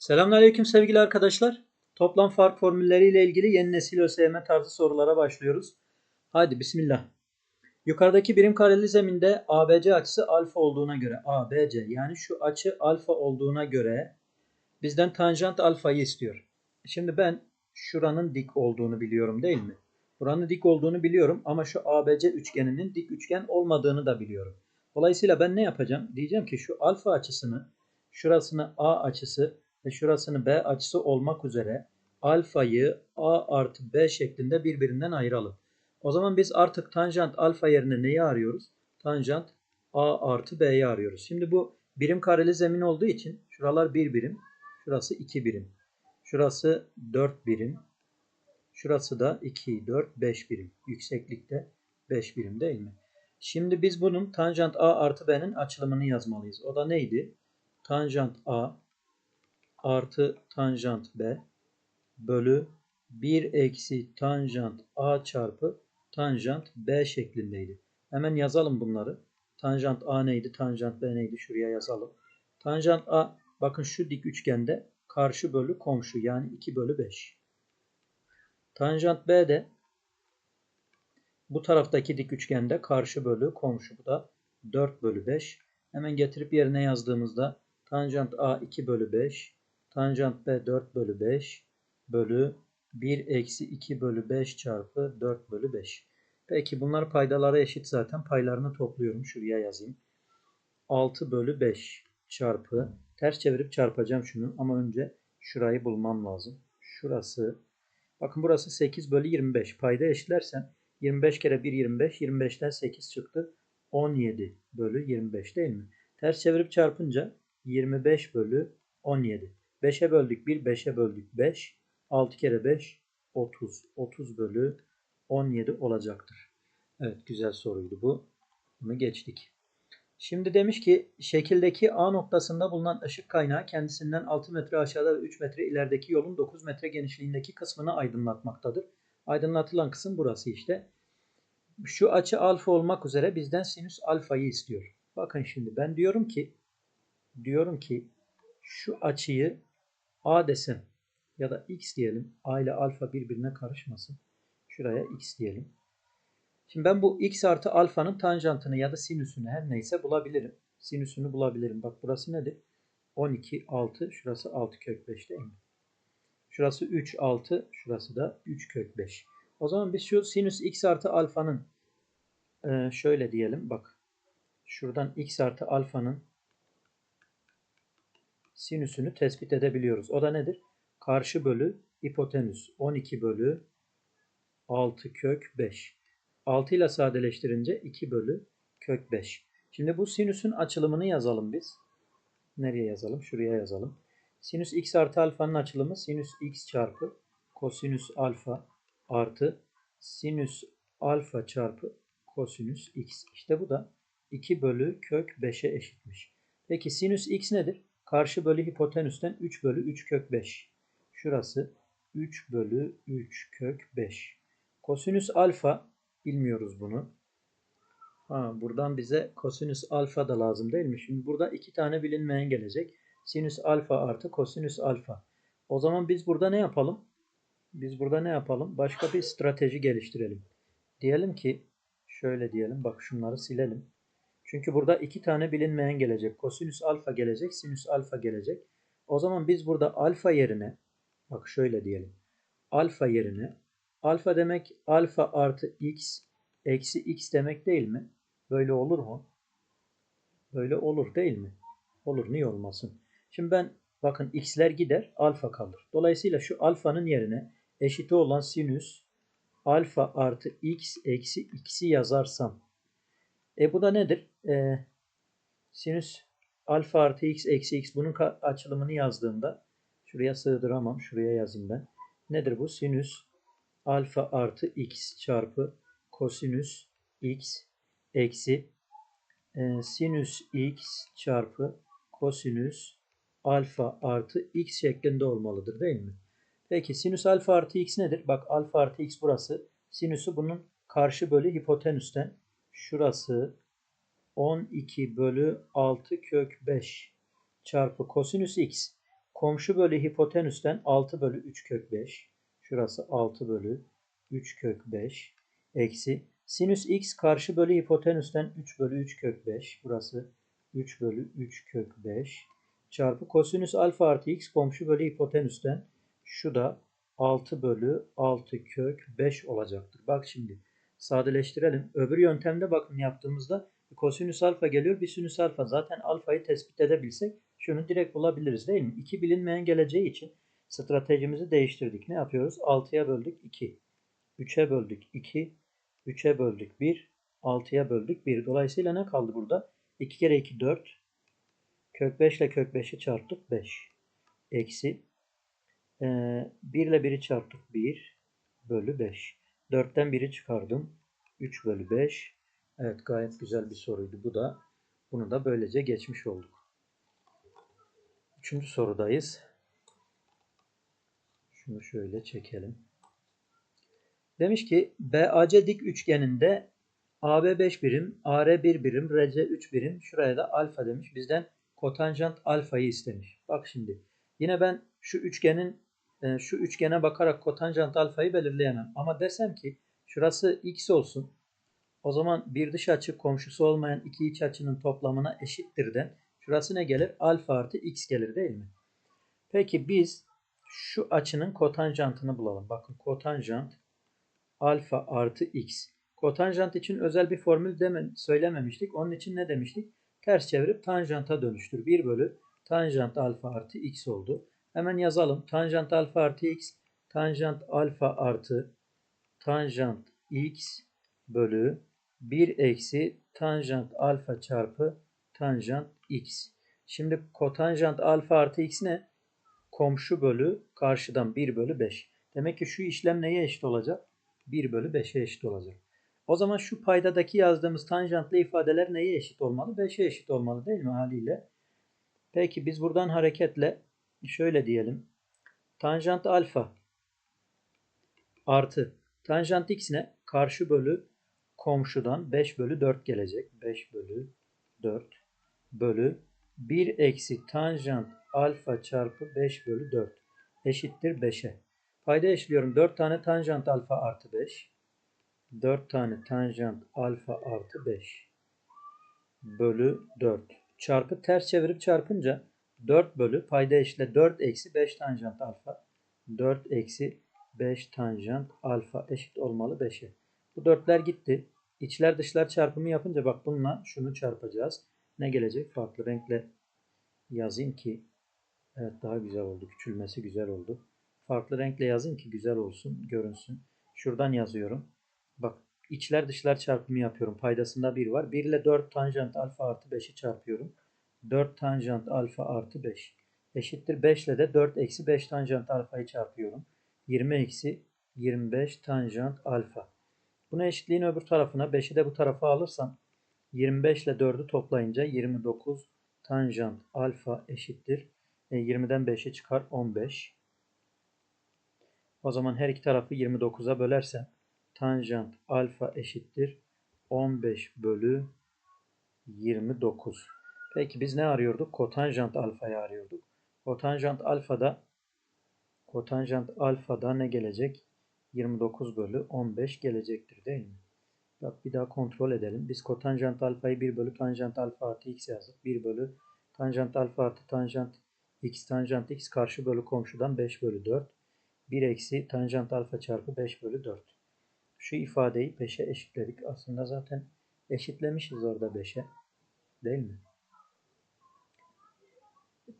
Selamünaleyküm sevgili arkadaşlar. Toplam fark formülleriyle ilgili yeni nesil ÖSYM tarzı sorulara başlıyoruz. Haydi bismillah. Yukarıdaki birim kareli zeminde ABC açısı alfa olduğuna göre ABC yani şu açı alfa olduğuna göre bizden tanjant alfayı istiyor. Şimdi ben şuranın dik olduğunu biliyorum değil mi? Buranın dik olduğunu biliyorum ama şu ABC üçgeninin dik üçgen olmadığını da biliyorum. Dolayısıyla ben ne yapacağım? Diyeceğim ki şu alfa açısını, şurasını A açısı ve şurasını B açısı olmak üzere alfayı A artı B şeklinde birbirinden ayıralım. O zaman biz artık tanjant alfa yerine neyi arıyoruz? Tanjant A artı B'yi arıyoruz. Şimdi bu birim kareli zemin olduğu için şuralar 1 birim, şurası 2 birim. Şurası 4 birim. Şurası da 2, 4, 5 birim. Yükseklikte 5 birim değil mi? Şimdi biz bunun tanjant A artı B'nin açılımını yazmalıyız. O da neydi? Tanjant A artı tanjant B bölü 1 eksi tanjant A çarpı tanjant B şeklindeydi. Hemen yazalım bunları. Tanjant A neydi? Tanjant B neydi? Şuraya yazalım. Tanjant A bakın şu dik üçgende karşı bölü komşu yani 2 bölü 5. Tanjant B de bu taraftaki dik üçgende karşı bölü komşu. Bu da 4 bölü 5. Hemen getirip yerine yazdığımızda tanjant A 2 bölü 5. Tanjant B 4 bölü 5 bölü 1 eksi 2 bölü 5 çarpı 4 bölü 5. Peki bunlar paydalara eşit zaten. Paylarını topluyorum. Şuraya yazayım. 6 bölü 5 çarpı. Ters çevirip çarpacağım şunu. Ama önce şurayı bulmam lazım. Şurası. Bakın burası 8 bölü 25. Payda eşitlersem 25 kere 1 25. 25'ten 8 çıktı. 17 bölü 25 değil mi? Ters çevirip çarpınca 25 bölü 17. 5'e böldük 1, 5'e böldük 5. 6 kere 5, 30. 30 bölü 17 olacaktır. Evet güzel soruydu bu. Bunu geçtik. Şimdi demiş ki şekildeki A noktasında bulunan ışık kaynağı kendisinden 6 metre aşağıda ve 3 metre ilerideki yolun 9 metre genişliğindeki kısmını aydınlatmaktadır. Aydınlatılan kısım burası işte. Şu açı alfa olmak üzere bizden sinüs alfayı istiyor. Bakın şimdi ben diyorum ki diyorum ki şu açıyı A desem ya da X diyelim. A ile alfa birbirine karışmasın. Şuraya X diyelim. Şimdi ben bu X artı alfanın tanjantını ya da sinüsünü her neyse bulabilirim. Sinüsünü bulabilirim. Bak burası nedir? 12, 6. Şurası 6 kök 5 değil mi? Şurası 3, 6. Şurası da 3 kök 5. O zaman biz şu sinüs X artı alfanın e, şöyle diyelim. Bak. Şuradan X artı alfanın sinüsünü tespit edebiliyoruz. O da nedir? Karşı bölü hipotenüs 12 bölü 6 kök 5. 6 ile sadeleştirince 2 bölü kök 5. Şimdi bu sinüsün açılımını yazalım biz. Nereye yazalım? Şuraya yazalım. Sinüs x artı alfanın açılımı sinüs x çarpı kosinüs alfa artı sinüs alfa çarpı kosinüs x. İşte bu da 2 bölü kök 5'e eşitmiş. Peki sinüs x nedir? Karşı bölü hipotenüsten 3 bölü 3 kök 5. Şurası 3 bölü 3 kök 5. Kosinüs alfa bilmiyoruz bunu. Ha, buradan bize kosinüs alfa da lazım değil mi? Şimdi burada iki tane bilinmeyen gelecek. Sinüs alfa artı kosinüs alfa. O zaman biz burada ne yapalım? Biz burada ne yapalım? Başka bir strateji geliştirelim. Diyelim ki şöyle diyelim. Bak şunları silelim. Çünkü burada iki tane bilinmeyen gelecek. Kosinüs alfa gelecek, sinüs alfa gelecek. O zaman biz burada alfa yerine bak şöyle diyelim. Alfa yerine alfa demek alfa artı x eksi x demek değil mi? Böyle olur mu? Böyle olur değil mi? Olur niye olmasın? Şimdi ben bakın x'ler gider alfa kalır. Dolayısıyla şu alfanın yerine eşiti olan sinüs alfa artı x eksi x'i yazarsam e bu da nedir? E, sinüs alfa artı x eksi x bunun açılımını yazdığımda şuraya sığdıramam. Şuraya yazayım ben. Nedir bu? Sinüs alfa artı x çarpı kosinüs x eksi e, sinüs x çarpı kosinüs alfa artı x şeklinde olmalıdır değil mi? Peki sinüs alfa artı x nedir? Bak alfa artı x burası. Sinüsü bunun karşı bölü hipotenüsten şurası 12 bölü 6 kök 5 çarpı kosinüs x. komşu bölü hipotenüsten 6 bölü 3 kök 5. Şurası 6 bölü 3 kök 5. Eksi sinüs x karşı bölü hipotenüsten 3 bölü 3 kök 5. Burası 3 bölü 3 kök 5. Çarpı kosinüs alfa artı x komşu bölü hipotenüsten şu da 6 bölü 6 kök 5 olacaktır. Bak şimdi sadeleştirelim. Öbür yöntemde bakın yaptığımızda kosinüs alfa geliyor. Bir sinüs alfa. Zaten alfayı tespit edebilsek şunu direkt bulabiliriz değil mi? 2 bilinmeyen geleceği için stratejimizi değiştirdik. Ne yapıyoruz? 6'ya böldük 2. 3'e böldük 2. 3'e böldük 1. 6'ya böldük 1. Dolayısıyla ne kaldı burada? 2 kere 2 4. Kök 5 ile kök 5'i çarptık 5. Eksi e, 1 ile 1'i çarptık 1 bölü 5. 4'ten 1'i çıkardım. 3 bölü 5. Evet gayet güzel bir soruydu. Bu da bunu da böylece geçmiş olduk. Üçüncü sorudayız. Şunu şöyle çekelim. Demiş ki BAC dik üçgeninde AB 5 birim, AR 1 birim, RC 3 birim. Şuraya da alfa demiş. Bizden kotanjant alfayı istemiş. Bak şimdi. Yine ben şu üçgenin e, şu üçgene bakarak kotanjant alfayı belirleyemem. Ama desem ki şurası x olsun. O zaman bir dış açı komşusu olmayan iki iç açının toplamına eşittir den. Şurası ne gelir? Alfa artı x gelir değil mi? Peki biz şu açının kotanjantını bulalım. Bakın kotanjant alfa artı x. Kotanjant için özel bir formül deme, söylememiştik. Onun için ne demiştik? Ters çevirip tanjanta dönüştür. 1 bölü tanjant alfa artı x oldu. Hemen yazalım. Tanjant alfa artı x, tanjant alfa artı tanjant x bölü 1 eksi tanjant alfa çarpı tanjant x. Şimdi kotanjant alfa artı x ne? Komşu bölü karşıdan 1 bölü 5. Demek ki şu işlem neye eşit olacak? 1 bölü 5'e eşit olacak. O zaman şu paydadaki yazdığımız tanjantlı ifadeler neye eşit olmalı? 5'e eşit olmalı değil mi haliyle? Peki biz buradan hareketle şöyle diyelim. Tanjant alfa artı tanjant x ne? Karşı bölü komşudan 5 bölü 4 gelecek. 5 bölü 4 bölü 1 eksi tanjant alfa çarpı 5 bölü 4 eşittir 5'e. Payda eşliyorum. 4 tane tanjant alfa artı 5. 4 tane tanjant alfa artı 5 bölü 4 çarpı ters çevirip çarpınca 4 bölü payda eşle 4 eksi 5 tanjant alfa 4 eksi 5 tanjant alfa eşit olmalı 5'e. Bu dörtler gitti. İçler dışlar çarpımı yapınca bak bununla şunu çarpacağız. Ne gelecek? Farklı renkle yazayım ki evet daha güzel oldu. Küçülmesi güzel oldu. Farklı renkle yazın ki güzel olsun, görünsün. Şuradan yazıyorum. Bak içler dışlar çarpımı yapıyorum. Paydasında 1 var. 1 ile 4 tanjant alfa artı 5'i çarpıyorum. 4 tanjant alfa artı 5 eşittir. 5 ile de 4 eksi 5 tanjant alfayı çarpıyorum. 20 eksi 25 tanjant alfa. Bunu eşitliğin öbür tarafına 5'i de bu tarafa alırsam 25 ile 4'ü toplayınca 29 tanjant alfa eşittir. E, 20'den 5'i çıkar 15. O zaman her iki tarafı 29'a bölersem tanjant alfa eşittir 15 bölü 29. Peki biz ne arıyorduk? Kotanjant alfayı arıyorduk. Kotanjant alfada kotanjant alfada ne gelecek? 29 bölü 15 gelecektir değil mi? Bak bir daha kontrol edelim. Biz kotanjant alfayı 1 bölü tanjant alfa artı x yazdık. 1 bölü tanjant alfa artı tanjant x tanjant x karşı bölü komşudan 5 bölü 4. 1 eksi tanjant alfa çarpı 5 bölü 4. Şu ifadeyi 5'e eşitledik. Aslında zaten eşitlemişiz orada 5'e. Değil mi?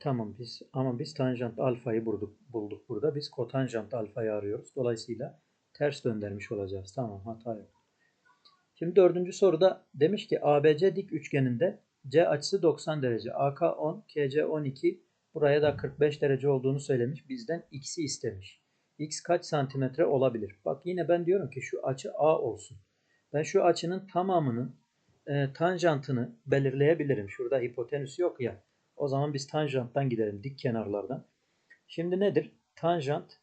Tamam biz ama biz tanjant alfayı bulduk, bulduk burada. Biz kotanjant alfayı arıyoruz. Dolayısıyla ters döndürmüş olacağız. Tamam hata yok. Şimdi dördüncü soruda demiş ki ABC dik üçgeninde C açısı 90 derece. AK 10, KC 12. Buraya da 45 derece olduğunu söylemiş. Bizden x'i istemiş. X kaç santimetre olabilir? Bak yine ben diyorum ki şu açı A olsun. Ben şu açının tamamının e, tanjantını belirleyebilirim. Şurada hipotenüs yok ya. O zaman biz tanjanttan gidelim dik kenarlardan. Şimdi nedir? Tanjant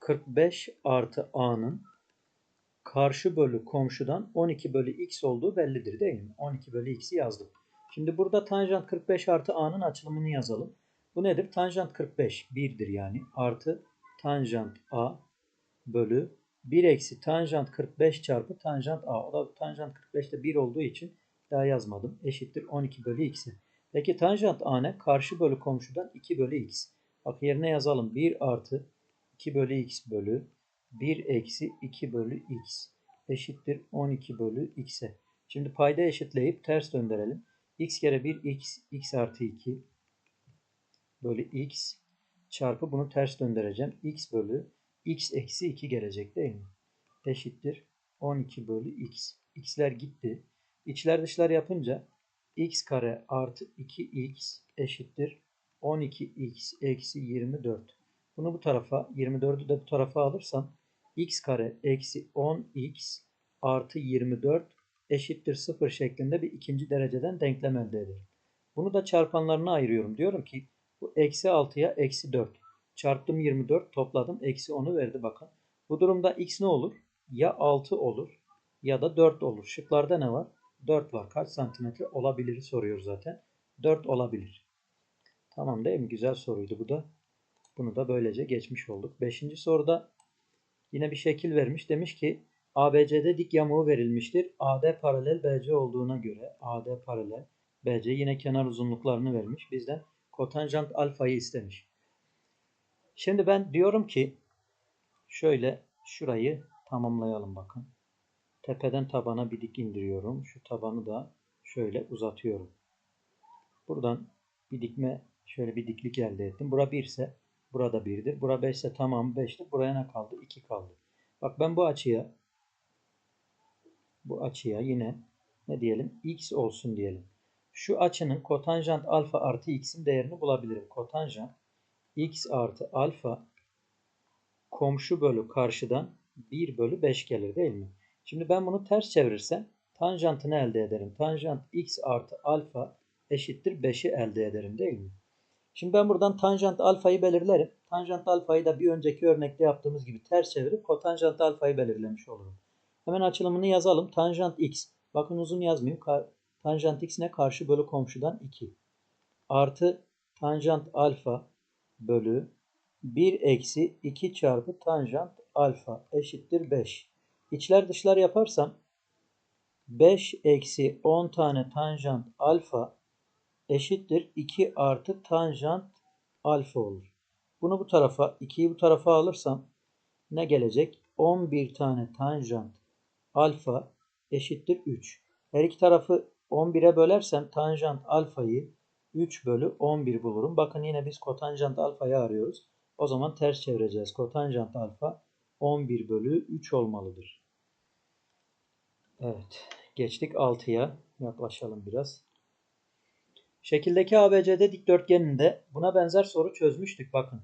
45 artı A'nın karşı bölü komşudan 12 bölü X olduğu bellidir değil mi? 12 bölü X'i yazdım. Şimdi burada tanjant 45 artı A'nın açılımını yazalım. Bu nedir? Tanjant 45 1'dir yani. Artı tanjant A bölü 1 eksi tanjant 45 çarpı tanjant A. O da tanjant 45 de 1 olduğu için daha yazmadım. Eşittir 12 bölü x'e. Peki tanjant A ne? Karşı bölü komşudan 2 bölü x. Bak yerine yazalım. 1 artı 2 bölü x bölü 1 eksi 2 bölü x eşittir 12 bölü x'e. Şimdi payda eşitleyip ters döndürelim. x kere 1 x, x artı 2 bölü x çarpı bunu ters döndüreceğim. x bölü x eksi 2 gelecek değil mi? Eşittir 12 bölü x. x'ler gitti. İçler dışlar yapınca x kare artı 2x eşittir 12x eksi 24. Bunu bu tarafa 24'ü de bu tarafa alırsam x kare eksi 10x artı 24 eşittir 0 şeklinde bir ikinci dereceden denklem elde ederim. Bunu da çarpanlarına ayırıyorum. Diyorum ki bu eksi 6'ya eksi 4. Çarptım 24 topladım. Eksi 10'u verdi bakın. Bu durumda x ne olur? Ya 6 olur ya da 4 olur. Şıklarda ne var? 4 var. Kaç santimetre olabilir soruyor zaten. 4 olabilir. Tamam değil mi? Güzel soruydu bu da. Bunu da böylece geçmiş olduk. Beşinci soruda yine bir şekil vermiş. Demiş ki ABC'de dik yamuğu verilmiştir. AD paralel BC olduğuna göre AD paralel BC yine kenar uzunluklarını vermiş. Bizden kotanjant alfayı istemiş. Şimdi ben diyorum ki şöyle şurayı tamamlayalım bakın. Tepeden tabana bir dik indiriyorum. Şu tabanı da şöyle uzatıyorum. Buradan bir dikme şöyle bir diklik elde ettim. Bura 1 ise burada 1'dir. Bura 5 ise tamam 5'tir. Buraya ne kaldı? 2 kaldı. Bak ben bu açıya bu açıya yine ne diyelim? X olsun diyelim. Şu açının kotanjant alfa artı x'in değerini bulabilirim. Kotanjant x artı alfa komşu bölü karşıdan 1 bölü 5 gelir değil mi? Şimdi ben bunu ters çevirirsem tanjantını elde ederim. Tanjant x artı alfa eşittir 5'i elde ederim değil mi? Şimdi ben buradan tanjant alfayı belirlerim. Tanjant alfayı da bir önceki örnekte yaptığımız gibi ters çevirip kotanjant alfayı belirlemiş olurum. Hemen açılımını yazalım. Tanjant x. Bakın uzun yazmayayım. Tanjant x ne? Karşı bölü komşudan 2. Artı tanjant alfa bölü 1 eksi 2 çarpı tanjant alfa eşittir 5. İçler dışlar yaparsam 5 eksi 10 tane tanjant alfa eşittir 2 artı tanjant alfa olur. Bunu bu tarafa 2'yi bu tarafa alırsam ne gelecek? 11 tane tanjant alfa eşittir 3. Her iki tarafı 11'e bölersem tanjant alfayı 3 bölü 11 bulurum. Bakın yine biz kotanjant alfayı arıyoruz. O zaman ters çevireceğiz. Kotanjant alfa 11 bölü 3 olmalıdır. Evet. Geçtik 6'ya. Yaklaşalım biraz. Şekildeki ABCD dikdörtgeninde buna benzer soru çözmüştük. Bakın.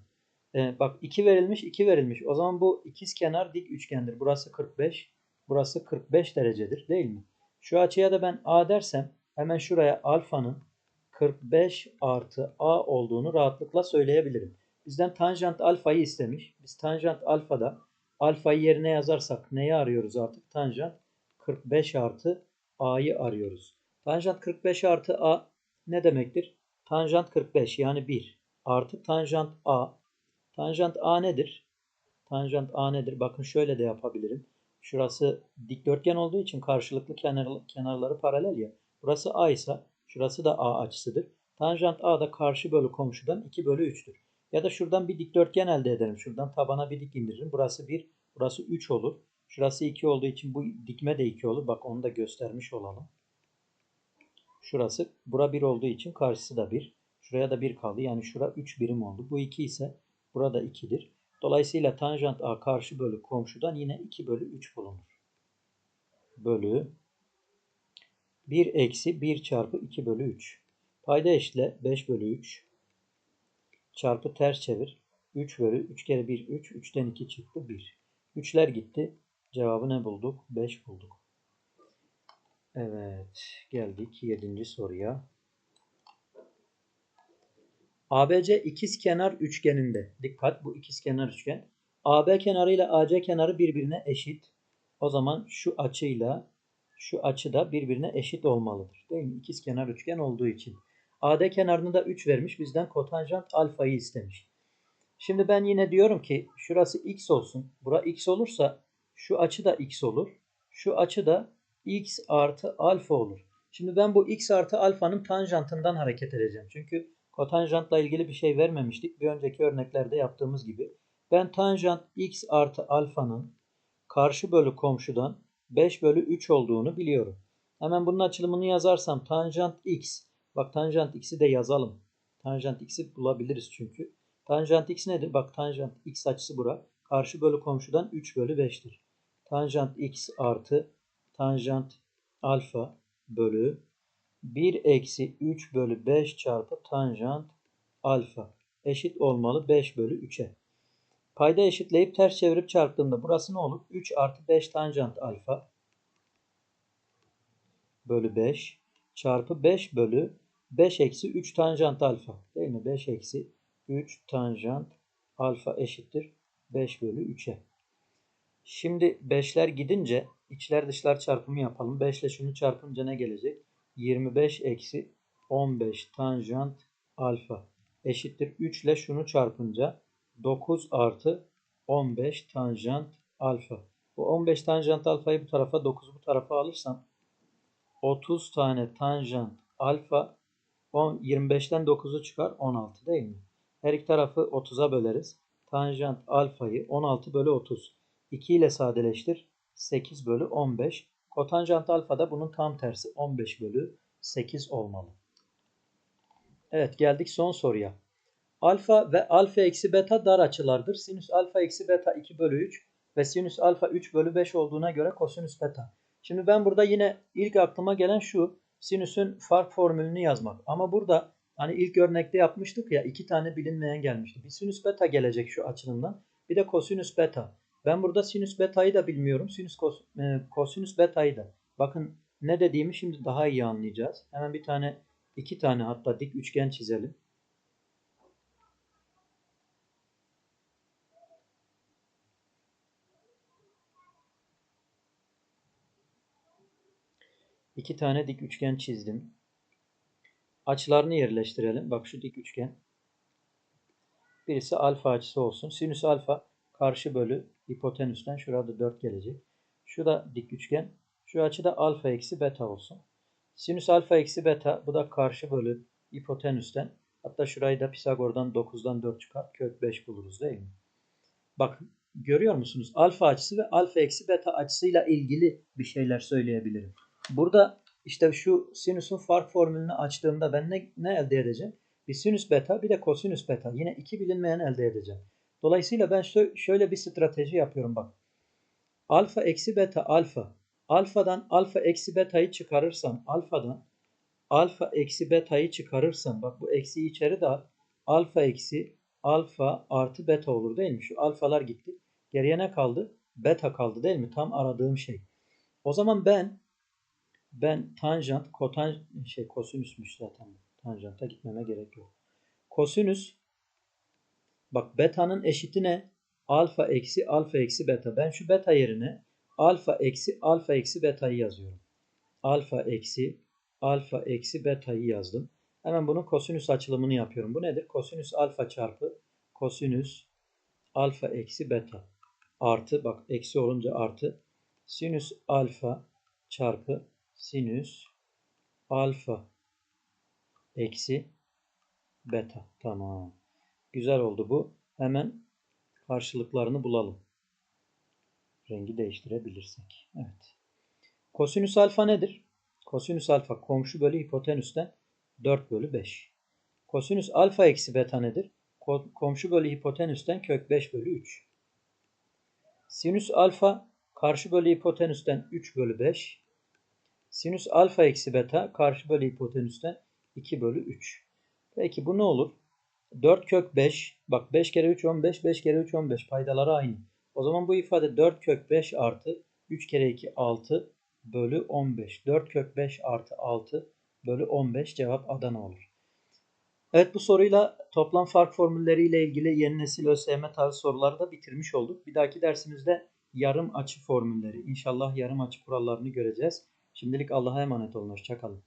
Ee, bak 2 verilmiş 2 verilmiş. O zaman bu ikiz kenar dik üçgendir. Burası 45. Burası 45 derecedir değil mi? Şu açıya da ben A dersem hemen şuraya alfanın 45 artı A olduğunu rahatlıkla söyleyebilirim. Bizden tanjant alfayı istemiş. Biz tanjant alfada alfayı yerine yazarsak neyi arıyoruz artık? Tanjant 45 artı A'yı arıyoruz. Tanjant 45 artı A ne demektir? Tanjant 45 yani 1 artı tanjant A. Tanjant A nedir? Tanjant A nedir? Bakın şöyle de yapabilirim. Şurası dikdörtgen olduğu için karşılıklı kenar, kenarları paralel ya. Burası A ise şurası da A açısıdır. Tanjant A da karşı bölü komşudan 2 bölü 3'tür. Ya da şuradan bir dikdörtgen elde ederim. Şuradan tabana bir dik indiririm. Burası 1, burası 3 olur. Şurası 2 olduğu için bu dikme de 2 olur. Bak onu da göstermiş olalım. Şurası bura 1 olduğu için karşısı da 1. Şuraya da 1 kaldı. Yani şura 3 birim oldu. Bu 2 ise burada 2'dir. Dolayısıyla tanjant A karşı bölü komşudan yine 2 bölü 3 bulunur. Bölü 1 eksi 1 çarpı 2 bölü 3. Payda eşitle 5 bölü 3 çarpı ters çevir. 3 bölü 3 kere 1 3. 3'ten 2 çıktı 1. 3'ler gitti. Cevabı ne bulduk? 5 bulduk. Evet. Geldik 7. soruya. ABC ikizkenar üçgeninde. Dikkat bu ikizkenar üçgen. AB kenarı ile AC kenarı birbirine eşit. O zaman şu açıyla şu açı da birbirine eşit olmalıdır. Değil mi? İkizkenar üçgen olduğu için. AD kenarını da 3 vermiş. Bizden kotanjant alfayı istemiş. Şimdi ben yine diyorum ki şurası x olsun. Bura x olursa şu açı da x olur. Şu açı da x artı alfa olur. Şimdi ben bu x artı alfanın tanjantından hareket edeceğim. Çünkü kotanjantla ilgili bir şey vermemiştik. Bir önceki örneklerde yaptığımız gibi. Ben tanjant x artı alfanın karşı bölü komşudan 5 bölü 3 olduğunu biliyorum. Hemen bunun açılımını yazarsam tanjant x. Bak tanjant x'i de yazalım. Tanjant x'i bulabiliriz çünkü. Tanjant x nedir? Bak tanjant x açısı bura. Karşı bölü komşudan 3 bölü 5'tir. Tanjant x artı tanjant alfa bölü 1 eksi 3 bölü 5 çarpı tanjant alfa eşit olmalı 5 bölü 3'e. Payda eşitleyip ters çevirip çarptığımda burası ne olur? 3 artı 5 tanjant alfa bölü 5 çarpı 5 bölü 5 eksi 3 tanjant alfa. Değil mi? 5 eksi 3 tanjant alfa eşittir 5 bölü 3'e. Şimdi 5'ler gidince içler dışlar çarpımı yapalım. 5 ile şunu çarpınca ne gelecek? 25 eksi 15 tanjant alfa eşittir. 3 ile şunu çarpınca 9 artı 15 tanjant alfa. Bu 15 tanjant alfayı bu tarafa 9'u bu tarafa alırsam 30 tane tanjant alfa 10, 25'ten 9'u çıkar 16 değil mi? Her iki tarafı 30'a böleriz. Tanjant alfayı 16 bölü 30. 2 ile sadeleştir. 8 bölü 15. Kotanjant alfa da bunun tam tersi 15 bölü 8 olmalı. Evet geldik son soruya. Alfa ve alfa eksi beta dar açılardır. Sinüs alfa eksi beta 2 bölü 3 ve sinüs alfa 3 bölü 5 olduğuna göre kosinüs beta. Şimdi ben burada yine ilk aklıma gelen şu sinüsün fark formülünü yazmak. Ama burada hani ilk örnekte yapmıştık ya iki tane bilinmeyen gelmişti. Bir sinüs beta gelecek şu açılımdan. Bir de kosinüs beta. Ben burada sinüs beta'yı da bilmiyorum. Sinüs kos, e, kosinüs beta'yı da. Bakın ne dediğimi şimdi daha iyi anlayacağız. Hemen bir tane iki tane hatta dik üçgen çizelim. İki tane dik üçgen çizdim. Açılarını yerleştirelim. Bak şu dik üçgen. Birisi alfa açısı olsun. Sinüs alfa karşı bölü hipotenüsten şurada 4 gelecek. Şu da dik üçgen. Şu açı da alfa eksi beta olsun. Sinüs alfa eksi beta bu da karşı bölü hipotenüsten. Hatta şurayı da Pisagor'dan 9'dan 4 çıkar. Kök 5 buluruz değil mi? Bakın görüyor musunuz? Alfa açısı ve alfa eksi beta açısıyla ilgili bir şeyler söyleyebilirim. Burada işte şu sinüsün fark formülünü açtığımda ben ne, ne elde edeceğim? Bir sinüs beta bir de kosinüs beta. Yine iki bilinmeyen elde edeceğim. Dolayısıyla ben şöyle bir strateji yapıyorum bak. Alfa eksi beta alfa. Alfadan alfa eksi beta'yı çıkarırsam alfadan alfa eksi beta'yı çıkarırsam bak bu eksi içeri de alfa eksi alfa artı beta olur değil mi? Şu alfalar gitti. Geriye ne kaldı? Beta kaldı değil mi? Tam aradığım şey. O zaman ben ben tanjant, kotan şey kosinüsmüş zaten. Tanjanta gitmeme gerek yok. Kosinüs bak beta'nın eşiti ne? Alfa eksi alfa eksi beta. Ben şu beta yerine alfa eksi alfa eksi beta'yı yazıyorum. Alfa eksi alfa eksi beta'yı yazdım. Hemen bunun kosinüs açılımını yapıyorum. Bu nedir? Kosinüs alfa çarpı kosinüs alfa eksi beta. Artı bak eksi olunca artı sinüs alfa çarpı sinüs alfa eksi beta. Tamam. Güzel oldu bu. Hemen karşılıklarını bulalım. Rengi değiştirebilirsek. Evet. Kosinüs alfa nedir? Kosinüs alfa komşu bölü hipotenüsten 4 bölü 5. Kosinüs alfa eksi beta nedir? Komşu bölü hipotenüsten kök 5 bölü 3. Sinüs alfa karşı bölü hipotenüsten 3 bölü 5. Sinüs alfa eksi beta karşı bölü hipotenüsten 2 bölü 3. Peki bu ne olur? 4 kök 5. Bak 5 kere 3 15. 5 kere 3 15. Paydaları aynı. O zaman bu ifade 4 kök 5 artı 3 kere 2 6 bölü 15. 4 kök 5 artı 6 bölü 15 cevap Adana olur. Evet bu soruyla toplam fark formülleriyle ilgili yeni nesil ÖSYM tarzı soruları da bitirmiş olduk. Bir dahaki dersimizde yarım açı formülleri, inşallah yarım açı kurallarını göreceğiz. Şimdilik Allah'a emanet olun. Hoşçakalın.